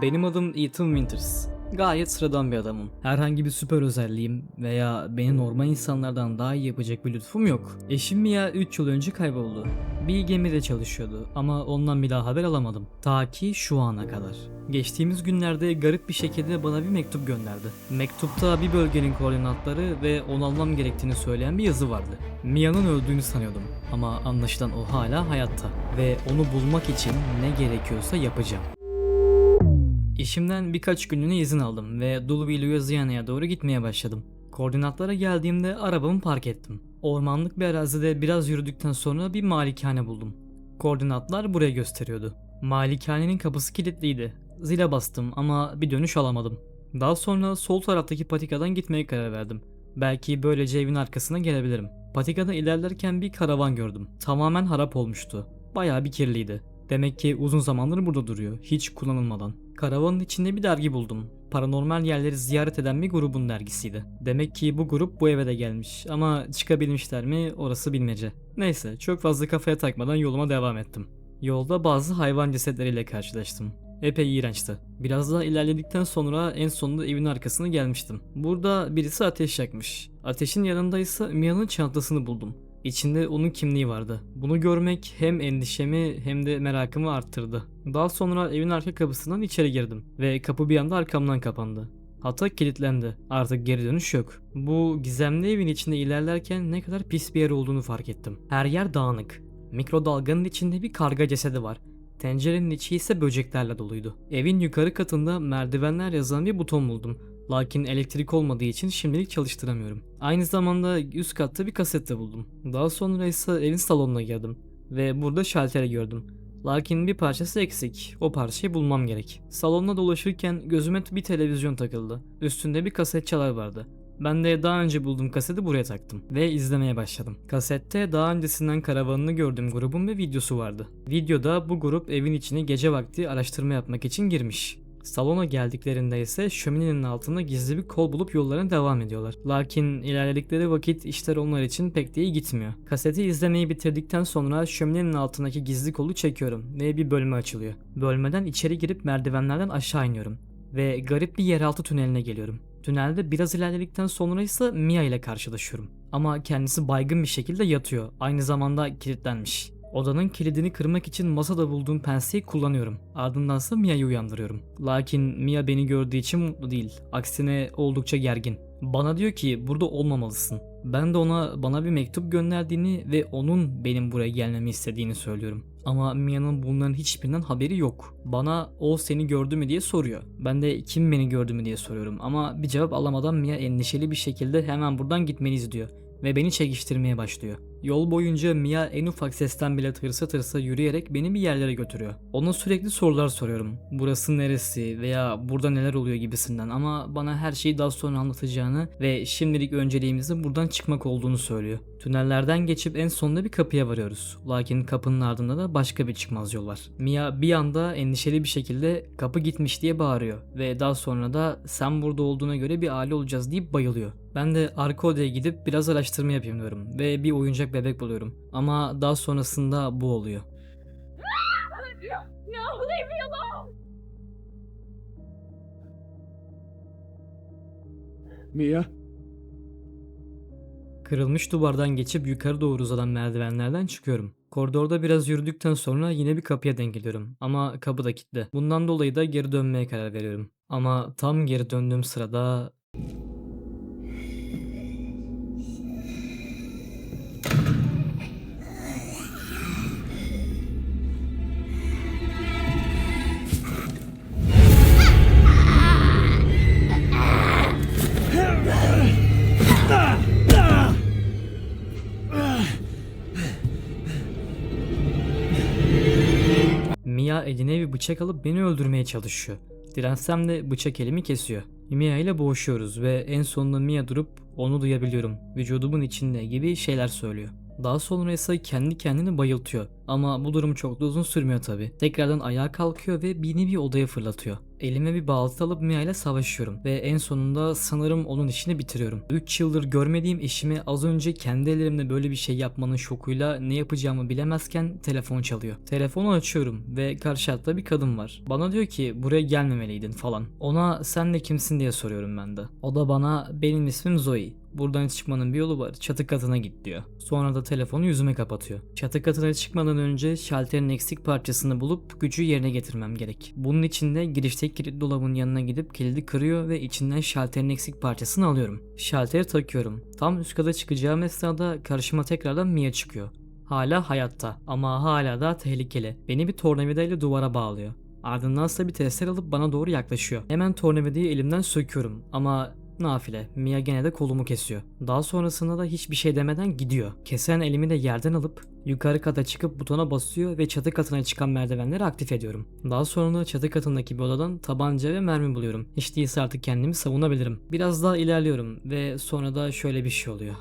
Benim adım Ethan Winters. Gayet sıradan bir adamım. Herhangi bir süper özelliğim veya beni normal insanlardan daha iyi yapacak bir lütfum yok. Eşim Mia 3 yıl önce kayboldu. Bir gemide çalışıyordu ama ondan bir daha haber alamadım. Ta ki şu ana kadar. Geçtiğimiz günlerde garip bir şekilde bana bir mektup gönderdi. Mektupta bir bölgenin koordinatları ve onu almam gerektiğini söyleyen bir yazı vardı. Mia'nın öldüğünü sanıyordum ama anlaşılan o hala hayatta ve onu bulmak için ne gerekiyorsa yapacağım. İşimden birkaç günlüğüne izin aldım ve Dulubi Louisiana'ya doğru gitmeye başladım. Koordinatlara geldiğimde arabamı park ettim. Ormanlık bir arazide biraz yürüdükten sonra bir malikane buldum. Koordinatlar buraya gösteriyordu. Malikanenin kapısı kilitliydi. Zile bastım ama bir dönüş alamadım. Daha sonra sol taraftaki patikadan gitmeye karar verdim. Belki böylece evin arkasına gelebilirim. Patikada ilerlerken bir karavan gördüm. Tamamen harap olmuştu. Bayağı bir kirliydi. Demek ki uzun zamandır burada duruyor, hiç kullanılmadan. Karavanın içinde bir dergi buldum. Paranormal yerleri ziyaret eden bir grubun dergisiydi. Demek ki bu grup bu eve de gelmiş ama çıkabilmişler mi orası bilmece. Neyse çok fazla kafaya takmadan yoluma devam ettim. Yolda bazı hayvan cesetleriyle karşılaştım. Epey iğrençti. Biraz daha ilerledikten sonra en sonunda evin arkasına gelmiştim. Burada birisi ateş yakmış. Ateşin yanında ise Mia'nın çantasını buldum. İçinde onun kimliği vardı. Bunu görmek hem endişemi hem de merakımı arttırdı. Daha sonra evin arka kapısından içeri girdim ve kapı bir anda arkamdan kapandı. Hatta kilitlendi. Artık geri dönüş yok. Bu gizemli evin içinde ilerlerken ne kadar pis bir yer olduğunu fark ettim. Her yer dağınık. Mikrodalganın içinde bir karga cesedi var. Tencerenin içi ise böceklerle doluydu. Evin yukarı katında merdivenler yazan bir buton buldum. Lakin elektrik olmadığı için şimdilik çalıştıramıyorum. Aynı zamanda üst katta bir kaset de buldum. Daha sonra ise evin salonuna girdim ve burada şalteri gördüm. Lakin bir parçası eksik. O parçayı bulmam gerek. Salonda dolaşırken gözüme bir televizyon takıldı. Üstünde bir kaset çalar vardı. Ben de daha önce bulduğum kaseti buraya taktım ve izlemeye başladım. Kasette daha öncesinden karavanını gördüğüm grubun bir videosu vardı. Videoda bu grup evin içine gece vakti araştırma yapmak için girmiş. Salona geldiklerinde ise şöminenin altında gizli bir kol bulup yollarına devam ediyorlar. Lakin ilerledikleri vakit işler onlar için pek de iyi gitmiyor. Kaseti izlemeyi bitirdikten sonra şöminenin altındaki gizli kolu çekiyorum ve bir bölme açılıyor. Bölmeden içeri girip merdivenlerden aşağı iniyorum ve garip bir yeraltı tüneline geliyorum. Tünelde biraz ilerledikten sonra ise Mia ile karşılaşıyorum. Ama kendisi baygın bir şekilde yatıyor. Aynı zamanda kilitlenmiş. Odanın kilidini kırmak için masada bulduğum penseyi kullanıyorum. Ardındansa Mia'yı uyandırıyorum. Lakin Mia beni gördüğü için mutlu değil. Aksine oldukça gergin. Bana diyor ki burada olmamalısın. Ben de ona bana bir mektup gönderdiğini ve onun benim buraya gelmemi istediğini söylüyorum. Ama Mia'nın bunların hiçbirinden haberi yok. Bana o seni gördü mü diye soruyor. Ben de kim beni gördü mü diye soruyorum. Ama bir cevap alamadan Mia endişeli bir şekilde hemen buradan gitmeliyiz diyor. Ve beni çekiştirmeye başlıyor. Yol boyunca Mia en ufak sesten bile tırsa tırsa yürüyerek beni bir yerlere götürüyor. Ona sürekli sorular soruyorum. Burası neresi veya burada neler oluyor gibisinden ama bana her şeyi daha sonra anlatacağını ve şimdilik önceliğimizin buradan çıkmak olduğunu söylüyor. Tünellerden geçip en sonunda bir kapıya varıyoruz. Lakin kapının ardında da başka bir çıkmaz yol var. Mia bir anda endişeli bir şekilde kapı gitmiş diye bağırıyor ve daha sonra da sen burada olduğuna göre bir aile olacağız deyip bayılıyor. Ben de arka odaya gidip biraz araştırma yapayım diyorum ve bir oyuncak bebek buluyorum. Ama daha sonrasında bu oluyor. Mia? Kırılmış duvardan geçip yukarı doğru uzanan merdivenlerden çıkıyorum. Koridorda biraz yürüdükten sonra yine bir kapıya denk geliyorum ama kapı da kilitli. Bundan dolayı da geri dönmeye karar veriyorum. Ama tam geri döndüğüm sırada Eline bir bıçak alıp beni öldürmeye çalışıyor. Dirensem de bıçak elimi kesiyor. Mia ile boğuşuyoruz ve en sonunda Mia durup onu duyabiliyorum. Vücudumun içinde gibi şeyler söylüyor. Daha sonra ise kendi kendini bayıltıyor. Ama bu durum çok da uzun sürmüyor tabi. Tekrardan ayağa kalkıyor ve beni bir odaya fırlatıyor. Elime bir balta alıp Mia ile savaşıyorum ve en sonunda sanırım onun işini bitiriyorum. 3 yıldır görmediğim eşimi az önce kendi ellerimle böyle bir şey yapmanın şokuyla ne yapacağımı bilemezken telefon çalıyor. Telefonu açıyorum ve karşı hatta bir kadın var. Bana diyor ki buraya gelmemeliydin falan. Ona sen de kimsin diye soruyorum ben de. O da bana benim ismim Zoe. Buradan çıkmanın bir yolu var. Çatı katına git diyor. Sonra da telefonu yüzüme kapatıyor. Çatı katına çıkmadan önce şalterin eksik parçasını bulup gücü yerine getirmem gerek. Bunun için de girişteki kilit dolabın yanına gidip kilidi kırıyor ve içinden şalterin eksik parçasını alıyorum. Şalteri takıyorum. Tam üst kata çıkacağım esnada karşıma tekrardan Mia çıkıyor. Hala hayatta ama hala da tehlikeli. Beni bir tornavidayla duvara bağlıyor. Ardından ise bir testere alıp bana doğru yaklaşıyor. Hemen tornavidayı elimden söküyorum ama nafile. Mia gene de kolumu kesiyor. Daha sonrasında da hiçbir şey demeden gidiyor. Kesen elimi de yerden alıp yukarı kata çıkıp butona basıyor ve çatı katına çıkan merdivenleri aktif ediyorum. Daha sonra çatı katındaki bir odadan tabanca ve mermi buluyorum. Hiç değilse artık kendimi savunabilirim. Biraz daha ilerliyorum ve sonra da şöyle bir şey oluyor.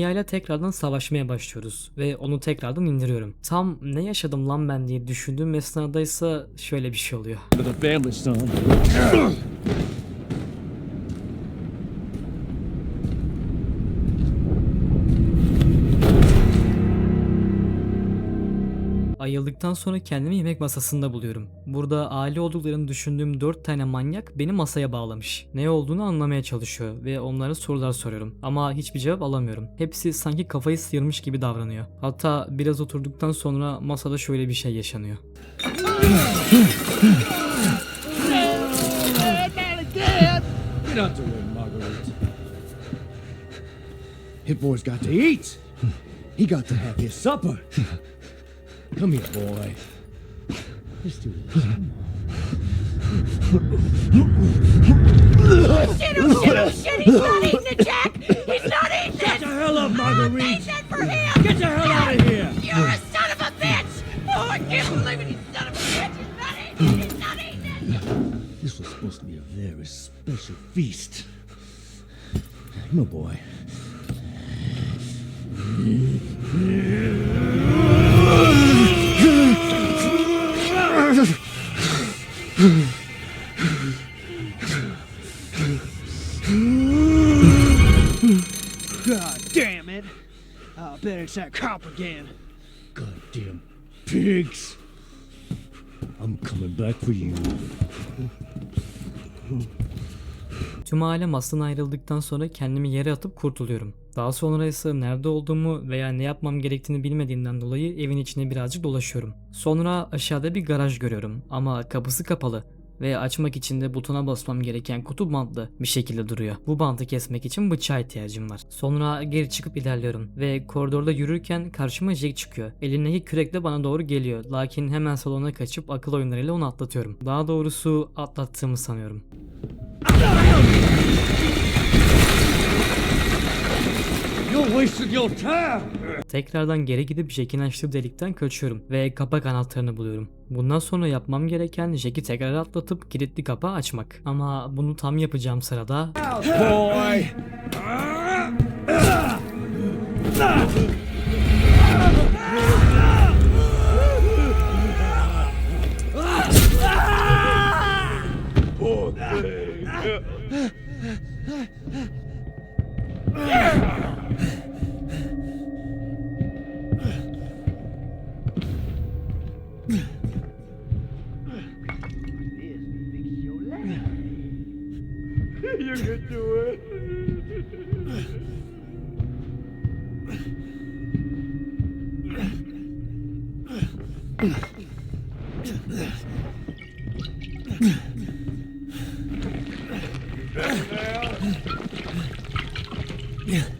Mia ile tekrardan savaşmaya başlıyoruz ve onu tekrardan indiriyorum. Tam ne yaşadım lan ben diye düşündüğüm esnada şöyle bir şey oluyor. Ayıldıktan sonra kendimi yemek masasında buluyorum. Burada aile olduklarını düşündüğüm 4 tane manyak beni masaya bağlamış. Ne olduğunu anlamaya çalışıyor ve onlara sorular soruyorum. Ama hiçbir cevap alamıyorum. Hepsi sanki kafayı sıyırmış gibi davranıyor. Hatta biraz oturduktan sonra masada şöyle bir şey yaşanıyor. He got to have supper. Come here, boy. Let's do this. Oh Shit, oh shit, oh shit, he's not eating it, Jack! He's not eating Get the hell up, I Marguerite! made that for him! Get the hell out of here! You're a son of a bitch! Oh, I can't believe it, you son of a bitch! He's not eating it, he's not eating it! This was supposed to be a very special feast. Come on, boy. İt's that cop again. Goddamn pigs! I'm coming back for you. Tüm aile mastan ayrıldıktan sonra kendimi yere atıp kurtuluyorum. Daha sonra ise nerede olduğumu veya ne yapmam gerektiğini bilmediğimden dolayı evin içine birazcık dolaşıyorum. Sonra aşağıda bir garaj görüyorum ama kapısı kapalı ve açmak için de butona basmam gereken kutu bantlı bir şekilde duruyor. Bu bantı kesmek için bıçağa ihtiyacım var. Sonra geri çıkıp ilerliyorum ve koridorda yürürken karşıma Jack çıkıyor. Elindeki kürekle bana doğru geliyor. Lakin hemen salona kaçıp akıl oyunlarıyla onu atlatıyorum. Daha doğrusu atlattığımı sanıyorum. Tekrardan geri gidip Jack'in açtığı delikten kaçıyorum ve kapak anahtarını buluyorum. Bundan sonra yapmam gereken Jack'i tekrar atlatıp kilitli kapağı açmak. Ama bunu tam yapacağım sırada Boy! you can do it. Yeah.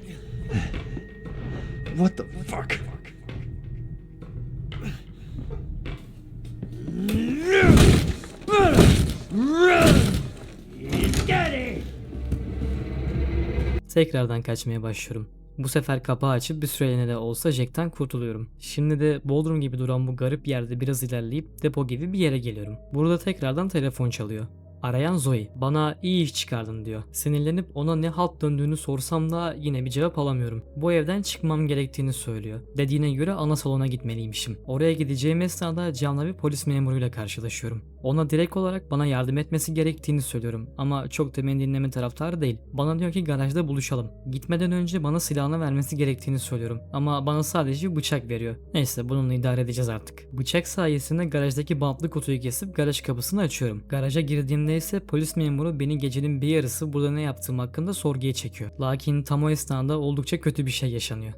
Tekrardan kaçmaya başlıyorum. Bu sefer kapağı açıp bir süreliğine de olsa Jack'ten kurtuluyorum. Şimdi de Bodrum gibi duran bu garip yerde biraz ilerleyip depo gibi bir yere geliyorum. Burada tekrardan telefon çalıyor. Arayan Zoe. Bana iyi iş çıkardın diyor. Sinirlenip ona ne halt döndüğünü sorsam da yine bir cevap alamıyorum. Bu evden çıkmam gerektiğini söylüyor. Dediğine göre ana salona gitmeliymişim. Oraya gideceğim esnada camla bir polis memuruyla karşılaşıyorum. Ona direkt olarak bana yardım etmesi gerektiğini söylüyorum ama çok da beni dinleme taraftarı değil. Bana diyor ki garajda buluşalım. Gitmeden önce bana silahını vermesi gerektiğini söylüyorum ama bana sadece bıçak veriyor. Neyse bununla idare edeceğiz artık. Bıçak sayesinde garajdaki bantlı kutuyu kesip garaj kapısını açıyorum. Garaja girdiğimde ise polis memuru beni gecenin bir yarısı burada ne yaptığım hakkında sorguya çekiyor. Lakin tam o esnada oldukça kötü bir şey yaşanıyor.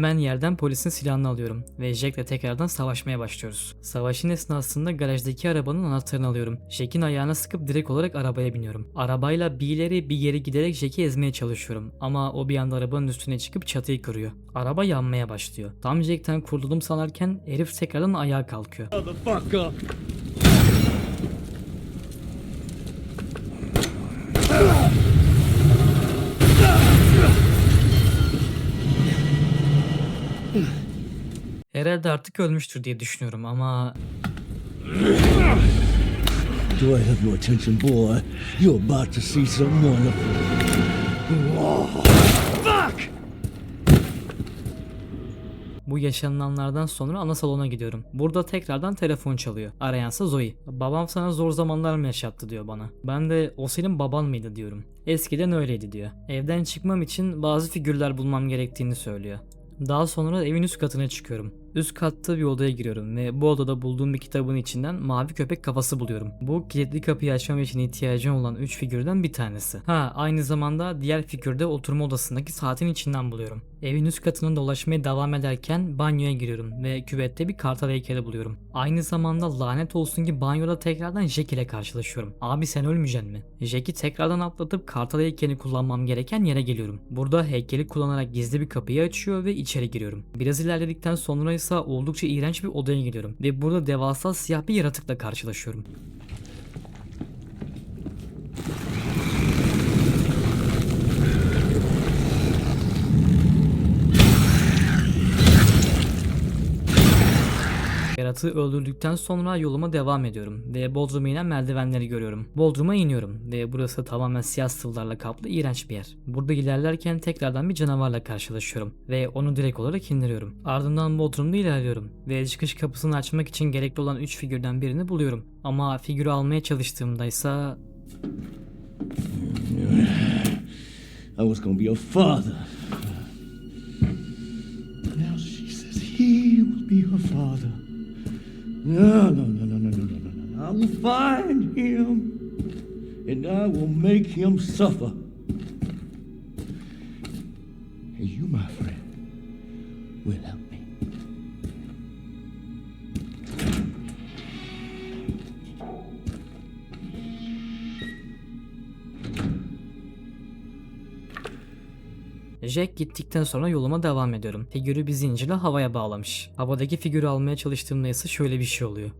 Hemen yerden polisin silahını alıyorum ve Jack'le tekrardan savaşmaya başlıyoruz. Savaşın esnasında garajdaki arabanın anahtarını alıyorum. Jack'in ayağına sıkıp direkt olarak arabaya biniyorum. Arabayla bir ileri bir geri giderek Jack'i ezmeye çalışıyorum ama o bir anda arabanın üstüne çıkıp çatıyı kırıyor. Araba yanmaya başlıyor. Tam Jack'ten kurtuldum sanarken herif tekrardan ayağa kalkıyor. Herhalde artık ölmüştür diye düşünüyorum ama Do I have your attention, boy? You're about to see some wonderful. Fuck! Bu yaşananlardan sonra ana salona gidiyorum. Burada tekrardan telefon çalıyor. Arayansa Zoe. Babam sana zor zamanlar mı yaşattı diyor bana. Ben de o senin baban mıydı diyorum. Eskiden öyleydi diyor. Evden çıkmam için bazı figürler bulmam gerektiğini söylüyor. Daha sonra evin üst katına çıkıyorum. Üst katta bir odaya giriyorum ve bu odada bulduğum bir kitabın içinden mavi köpek kafası buluyorum. Bu kilitli kapıyı açmam için ihtiyacım olan 3 figürden bir tanesi. Ha aynı zamanda diğer figürde oturma odasındaki saatin içinden buluyorum. Evin üst katına dolaşmaya devam ederken banyoya giriyorum ve küvette bir kartal heykeli buluyorum. Aynı zamanda lanet olsun ki banyoda tekrardan Jack ile karşılaşıyorum. Abi sen ölmeyeceksin mi? Jack'i tekrardan atlatıp kartal heykelini kullanmam gereken yere geliyorum. Burada heykeli kullanarak gizli bir kapıyı açıyor ve içeri giriyorum. Biraz ilerledikten sonra ise oldukça iğrenç bir odaya gidiyorum ve burada devasa siyah bir yaratıkla karşılaşıyorum. Yaratığı öldürdükten sonra yoluma devam ediyorum ve Bodrum'a inen merdivenleri görüyorum. Bodrum'a iniyorum ve burası tamamen siyah sıvılarla kaplı iğrenç bir yer. Burada ilerlerken tekrardan bir canavarla karşılaşıyorum ve onu direkt olarak indiriyorum. Ardından Bodrum'da ilerliyorum ve çıkış kapısını açmak için gerekli olan 3 figürden birini buluyorum. Ama figürü almaya çalıştığımda ise I was gonna be a father. Now she says he will be her father. No, no, no, no, no, no, no, no. I will find him and I will make him suffer. And you, my friend. Jack gittikten sonra yoluma devam ediyorum. Figürü bir zincirle havaya bağlamış. Havadaki figürü almaya çalıştığımda ise şöyle bir şey oluyor.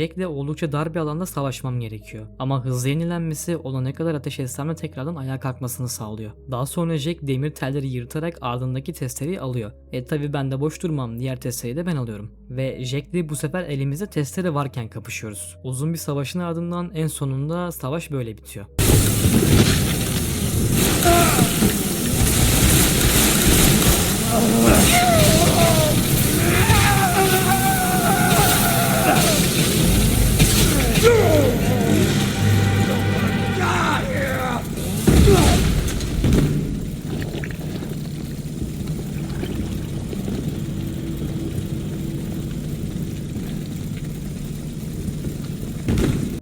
Jack'le oldukça dar bir alanda savaşmam gerekiyor. Ama hızlı yenilenmesi ona ne kadar ateş etsem tekrardan ayağa kalkmasını sağlıyor. Daha sonra Jack demir telleri yırtarak ardındaki testereyi alıyor. E tabi ben de boş durmam diğer testereyi de ben alıyorum. Ve Jack'le bu sefer elimizde testere varken kapışıyoruz. Uzun bir savaşın ardından en sonunda savaş böyle bitiyor. Allah!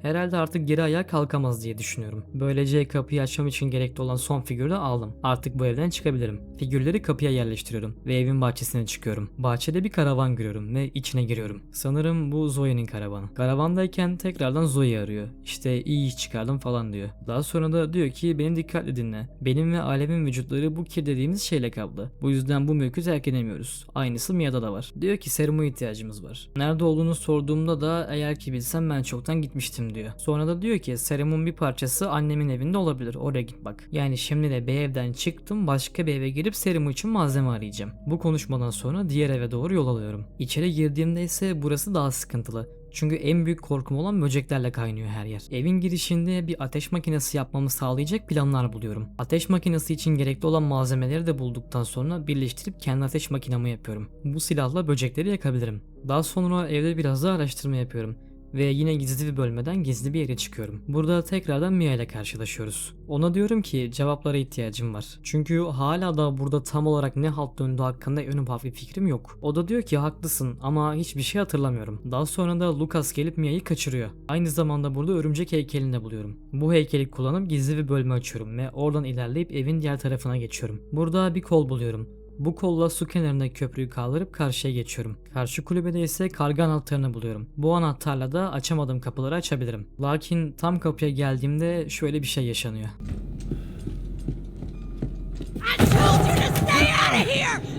Herhalde artık geri ayağa kalkamaz diye düşünüyorum. Böylece kapıyı açmam için gerekli olan son figürü de aldım. Artık bu evden çıkabilirim. Figürleri kapıya yerleştiriyorum ve evin bahçesine çıkıyorum. Bahçede bir karavan görüyorum ve içine giriyorum. Sanırım bu Zoe'nin karavanı. Karavandayken tekrardan Zoe arıyor. İşte iyi iş çıkardım falan diyor. Daha sonra da diyor ki beni dikkatli dinle. Benim ve alemin vücutları bu kir dediğimiz şeyle kaplı. Bu yüzden bu mülkü terk edemiyoruz. Aynısı Mia'da da var. Diyor ki seruma ihtiyacımız var. Nerede olduğunu sorduğumda da eğer ki bilsem ben çoktan gitmiştim diyor. Sonra da diyor ki serumun bir parçası annemin evinde olabilir. Oraya git bak. Yani şimdi de bir evden çıktım başka bir eve girip serumu için malzeme arayacağım. Bu konuşmadan sonra diğer eve doğru yol alıyorum. İçeri girdiğimde ise burası daha sıkıntılı. Çünkü en büyük korkum olan böceklerle kaynıyor her yer. Evin girişinde bir ateş makinesi yapmamı sağlayacak planlar buluyorum. Ateş makinesi için gerekli olan malzemeleri de bulduktan sonra birleştirip kendi ateş makinamı yapıyorum. Bu silahla böcekleri yakabilirim. Daha sonra evde biraz daha araştırma yapıyorum. Ve yine gizli bir bölmeden gizli bir yere çıkıyorum. Burada tekrardan Mia ile karşılaşıyoruz. Ona diyorum ki cevaplara ihtiyacım var. Çünkü hala da burada tam olarak ne halt döndüğü hakkında en ufak bir fikrim yok. O da diyor ki haklısın ama hiçbir şey hatırlamıyorum. Daha sonra da Lucas gelip Mia'yı kaçırıyor. Aynı zamanda burada örümcek heykelini de buluyorum. Bu heykeli kullanıp gizli bir bölme açıyorum ve oradan ilerleyip evin diğer tarafına geçiyorum. Burada bir kol buluyorum. Bu kolla su kenarındaki köprüyü kaldırıp karşıya geçiyorum. Karşı kulübede ise karga anahtarını buluyorum. Bu anahtarla da açamadığım kapıları açabilirim. Lakin tam kapıya geldiğimde şöyle bir şey yaşanıyor. I told you to stay out of here!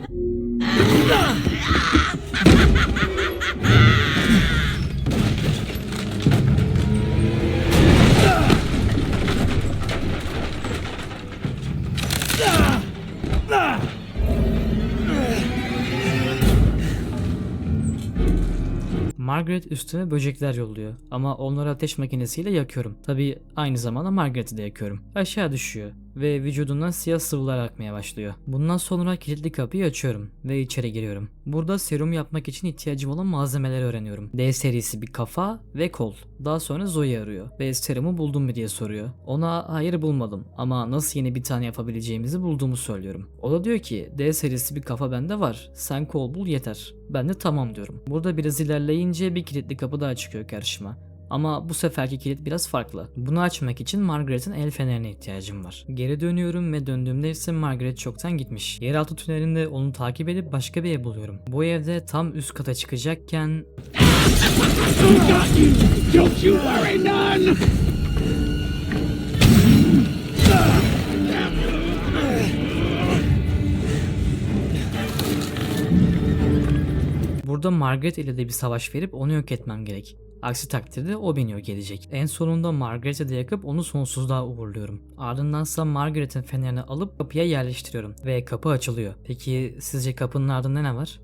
Margaret üstüme böcekler yolluyor ama onları ateş makinesiyle yakıyorum. Tabi aynı zamanda Margaret'i de yakıyorum. Aşağı düşüyor ve vücudundan siyah sıvılar akmaya başlıyor. Bundan sonra kilitli kapıyı açıyorum ve içeri giriyorum. Burada serum yapmak için ihtiyacım olan malzemeleri öğreniyorum. D serisi bir kafa ve kol. Daha sonra Zoe arıyor ve serumu buldun mu diye soruyor. Ona hayır bulmadım ama nasıl yeni bir tane yapabileceğimizi bulduğumu söylüyorum. O da diyor ki D serisi bir kafa bende var. Sen kol bul yeter. Ben de tamam diyorum. Burada biraz ilerleyince bir kilitli kapı daha çıkıyor karşıma. Ama bu seferki kilit biraz farklı. Bunu açmak için Margaret'in el fenerine ihtiyacım var. Geri dönüyorum ve döndüğümde ise Margaret çoktan gitmiş. Yeraltı tünelinde onu takip edip başka bir ev buluyorum. Bu evde tam üst kata çıkacakken Don't you worry none! Burada Margaret ile de bir savaş verip onu yok etmem gerek. Aksi takdirde o beni yok edecek. En sonunda Margaret'i de yakıp onu sonsuzluğa uğurluyorum. Ardındansa Margaret'in fenerini alıp kapıya yerleştiriyorum ve kapı açılıyor. Peki sizce kapının ardında ne var?